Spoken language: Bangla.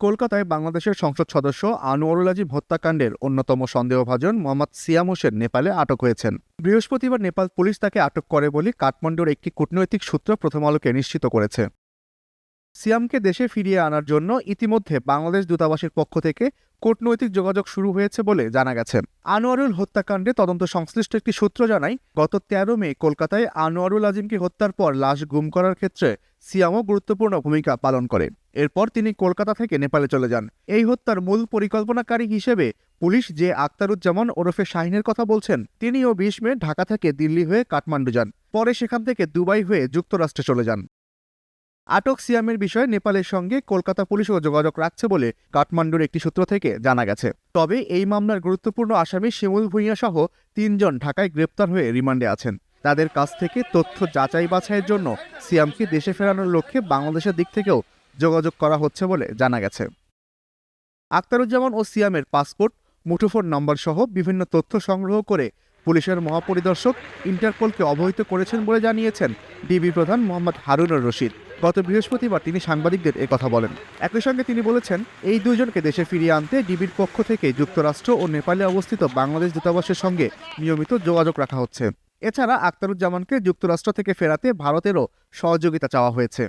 কলকাতায় বাংলাদেশের সংসদ সদস্য আনোয়ারুল আজিম হত্যাকাণ্ডের অন্যতম সন্দেহভাজন মোহাম্মদ সিয়াম হোসেন নেপালে আটক হয়েছেন। বৃহস্পতিবার নেপাল পুলিশ তাকে আটক করে বলে কাঠমান্ডুর একটি কূটনৈতিক সূত্র প্রথম আলোকে নিশ্চিত করেছে। সিয়ামকে দেশে ফিরিয়ে আনার জন্য ইতিমধ্যে বাংলাদেশ দূতাবাসের পক্ষ থেকে কূটনৈতিক যোগাযোগ শুরু হয়েছে বলে জানা গেছে। আনোয়ারুল হত্যাকাণ্ডে তদন্ত সংশ্লিষ্ট একটি সূত্র জানায়, গত তেরো মে কলকাতায় আনোয়ারুল আজিমকে হত্যার পর লাশ গুম করার ক্ষেত্রে সিয়ামও গুরুত্বপূর্ণ ভূমিকা পালন করে এরপর তিনি কলকাতা থেকে নেপালে চলে যান। এই হত্যার মূল পরিকল্পনাকারী হিসেবে পুলিশ যে আক্তারুজ্জামান ওরফে শাহিনের কথা বলছেন। তিনিও বিশ মে ঢাকা থেকে দিল্লি হয়ে কাঠমান্ডু যান। পরে সেখান থেকে দুবাই হয়ে যুক্তরাষ্ট্রে চলে যান। আটক সিয়ামের বিষয়ে নেপালের সঙ্গে কলকাতা পুলিশও যোগাযোগ রাখছে বলে কাঠমান্ডুর একটি সূত্র থেকে জানা গেছে। তবে এই মামলার গুরুত্বপূর্ণ আসামি শিমুল ভূঁইয়া সহ তিনজন ঢাকায় গ্রেপ্তার হয়ে রিমান্ডে আছেন। তাদের কাছ থেকে তথ্য যাচাই বাছাইয়ের জন্য সিয়ামকে দেশে ফেরানোর লক্ষ্যে বাংলাদেশের দিক থেকেও যোগাযোগ করা হচ্ছে বলে জানা গেছে। আক্তারুজ্জামান ও সিয়ামের পাসপোর্ট, মুঠোফোন নম্বর সহ বিভিন্ন তথ্য সংগ্রহ করে পুলিশের মহাপরিদর্শক ইন্টারপোলকে অবহিত করেছেন বলে জানিয়েছেন ডিবি প্রধান মোহাম্মদ হারুনুর রশিদ। গত বৃহস্পতিবার তিনি সাংবাদিকদের কথা বলেন। একই সঙ্গে তিনি বলেছেন, এই দুজনকে দেশে ফিরিয়ে আনতে ডিবির পক্ষ থেকে যুক্তরাষ্ট্র ও নেপালে অবস্থিত বাংলাদেশ দূতাবাসের সঙ্গে নিয়মিত যোগাযোগ রাখা হচ্ছে। এছাড়া আক্তারুজ্জামানকে যুক্তরাষ্ট্র থেকে ফেরাতে ভারতেরও সহযোগিতা চাওয়া হয়েছে।